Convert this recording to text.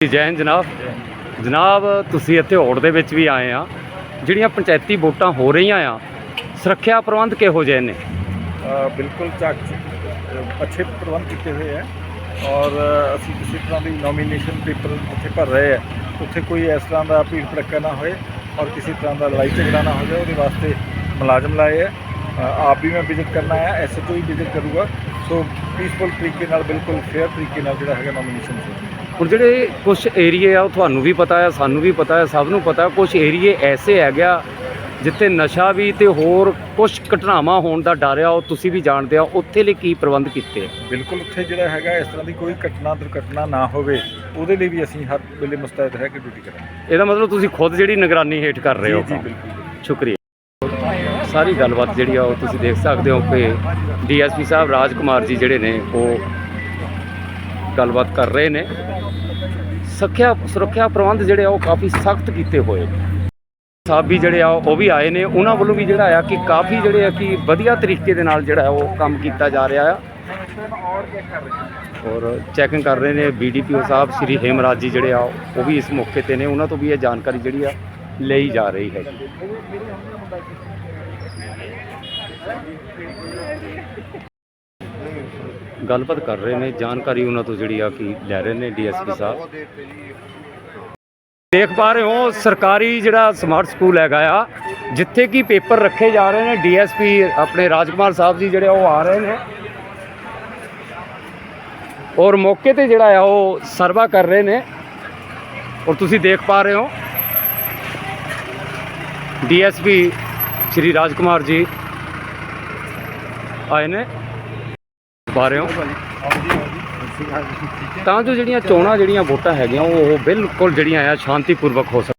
ਜੀ ਜੈ ਜਨਾਬ। ਜਨਾਬ ਤੁਸੀਂ ਇੱਥੇ ਹੋੜ ਦੇ ਵਿੱਚ ਵੀ ਆਏ ਆ। ਜਿਹੜੀਆਂ ਪੰਚਾਇਤੀ ਵੋਟਾਂ ਹੋ ਰਹੀਆਂ ਆ ਸੁਰੱਖਿਆ ਪ੍ਰਬੰਧ ਕਿਹੋ ਜਿਹੇ ਨੇ? ਬਿਲਕੁਲ ਚੱਕ ਅ, ਅੱਛੇ ਪ੍ਰਬੰਧ ਕੀਤੇ ਹੋਏ ਹੈ ਔਰ ਅਸੀਂ ਕਿਸੇ ਤਰ੍ਹਾਂ ਦੀ ਨੋਮੀਨੇਸ਼ਨ ਪੇਪਰ ਉੱਥੇ ਭਰ ਰਹੇ ਹੈ ਉੱਥੇ ਕੋਈ ਇਸ ਤਰ੍ਹਾਂ ਦਾ ਭੀੜ ਭੜੱਕਾ ਨਾ ਹੋਏ ਔਰ ਕਿਸੇ ਤਰ੍ਹਾਂ ਦਾ ਲੜਾਈ ਝਗੜਾ ਨਾ ਹੋ ਜਾਏ ਉਹਦੇ ਵਾਸਤੇ ਮੁਲਾਜ਼ਮ ਲਾਏ ਹੈ ਆਪ ਵੀ ਮੈਂ ਵਿਜ਼ਿਟ ਕਰਨਾ ਹੈ ਐਸਐਚਓ ਵੀ ਵਿਜ਼ਿਟ ਕਰੂਗਾ। ਸੋ ਪੀਸਫੁਲ ਤਰੀਕੇ ਨਾਲ ਬਿਲਕੁਲ ਫੇਅਰ ਤਰੀਕੇ ਨਾਲ ਜਿਹੜਾ ਹੈਗਾ ਨੋਮੀਨੇਸ਼ਨ ਹੋਊਗਾ ਹੁਣ ਜਿਹੜੇ ਕੁਝ ਏਰੀਏ ਆ ਉਹ ਤੁਹਾਨੂੰ ਵੀ ਪਤਾ ਹੈ ਸਾਨੂੰ ਵੀ ਪਤਾ ਹੈ ਸਭ ਨੂੰ ਪਤਾ ਕੁਝ ਏਰੀਏ ਐਸੇ ਹੈਗੇ ਆ ਜਿੱਥੇ ਨਸ਼ਾ ਵੀ ਤੇ ਹੋਰ ਕੁਝ ਘਟਨਾਵਾਂ ਹੋਣ ਦਾ ਡਰ ਆ ਉਹ ਤੁਸੀਂ ਵੀ ਜਾਣਦੇ ਆ ਉੱਥੇ ਲਈ ਕੀ ਪ੍ਰਬੰਧ ਕੀਤੇ ਆ? ਬਿਲਕੁਲ ਉੱਥੇ ਜਿਹੜਾ ਹੈਗਾ ਇਸ ਤਰ੍ਹਾਂ ਦੀ ਕੋਈ ਘਟਨਾ ਦੁਰਘਟਨਾ ਨਾ ਹੋਵੇ ਉਹਦੇ ਲਈ ਵੀ ਅਸੀਂ ਹਰ ਵੇਲੇ ਮੁਸਤੈਦ ਹੈ ਕਿ ਡਿਊਟੀ ਕਰਾਂਗੇ। ਇਹਦਾ ਮਤਲਬ ਤੁਸੀਂ ਖੁਦ ਜਿਹੜੀ ਨਿਗਰਾਨੀ ਹੇਠ ਕਰ ਰਹੇ ਹੋ ਜੀ। ਬਿਲਕੁਲ। ਸ਼ੁਕਰੀਆ। ਸਾਰੀ ਗੱਲਬਾਤ ਜਿਹੜੀ ਆ ਉਹ ਤੁਸੀਂ ਦੇਖ ਸਕਦੇ ਹੋ ਕਿ ਡੀਐਸਪੀ ਸਾਹਿਬ ਰਾਜ ਕੁਮਾਰ ਜੀ ਜਿਹੜੇ ਨੇ ਉਹ ਗੱਲਬਾਤ ਕਰ ਰਹੇ ਨੇ। ਸੁਰੱਖਿਆ ਸੁਰੱਖਿਆ ਪ੍ਰਬੰਧ ਜਿਹੜੇ ਆ ਉਹ ਕਾਫੀ ਸਖਤ ਕੀਤੇ ਹੋਏ ਨੇ। ਸਾਹਿਬ ਵੀ ਜਿਹੜੇ ਆ ਉਹ ਵੀ ਆਏ ਨੇ। ਉਹਨਾਂ ਵੱਲੋਂ ਵੀ ਜਿਹੜਾ ਆ ਕਿ ਕਾਫੀ ਜਿਹੜੇ ਆ ਕਿ ਵਧੀਆ ਤਰੀਕੇ ਦੇ ਨਾਲ ਜਿਹੜਾ ਉਹ ਕੰਮ ਕੀਤਾ ਜਾ ਰਿਹਾ ਆ। ਔਰ ਚੈਕਿੰਗ ਕਰ ਰਹੇ ਨੇ। ਬੀਡੀਪੀਓ ਸਾਹਿਬ, ਸ਼੍ਰੀ ਹੇਮਰਾਜ ਜੀ ਜਿਹੜੇ ਆ ਉਹ ਵੀ ਇਸ ਮੌਕੇ ਤੇ ਨੇ। ਉਹਨਾਂ ਤੋਂ ਵੀ ਇਹ ਜਾਣਕਾਰੀ ਜਿਹੜੀ ਆ ਲਈ ਜਾ ਰਹੀ ਹੈ। ਗੱਲਬਾਤ ਕਰ ਰਹੇ ਨੇ, ਜਾਣਕਾਰੀ ਉਹਨਾਂ ਤੋਂ ਜਿਹੜੀ ਆ ਕਿ ਲੈ ਰਹੇ ਨੇ ਡੀਐਸਪੀ ਸਾਹਿਬ। ਦੇਖ ਪਾ ਰਹੇ ਹੋ, ਸਰਕਾਰੀ ਜਿਹੜਾ ਸਮਾਰਟ ਸਕੂਲ ਹੈਗਾ ਆ, ਜਿੱਥੇ ਕਿ ਪੇਪਰ ਰੱਖੇ ਜਾ ਰਹੇ ਨੇ, ਡੀਐਸਪੀ ਆਪਣੇ ਰਾਜਕੁਮਾਰ ਸਾਹਿਬ ਜੀ ਜਿਹੜੇ ਉਹ ਆ ਰਹੇ ਨੇ। ਔਰ ਮੌਕੇ ਤੇ ਜਿਹੜਾ ਆ ਉਹ ਸਰਵਾ ਕਰ ਰਹੇ ਨੇ। ਔਰ ਤੁਸੀਂ ਦੇਖ ਪਾ ਰਹੇ ਹੋ ਡੀਐਸਪੀ ਸ਼੍ਰੀ ਰਾਜਕੁਮਾਰ ਜੀ ਆਏ ਨੇ। ਪਾ ਹੋ। ਤਾਂ ਜੋ ਜਿਹੜੀਆਂ ਚੋਣਾਂ, ਜਿਹੜੀਆਂ ਵੋਟਾਂ ਹੈਗੀਆਂ, ਉਹ ਬਿਲਕੁਲ ਜਿਹੜੀਆਂ ਆ ਸ਼ਾਂਤੀਪੂਰਵਕ ਹੋ ਸਕਣ।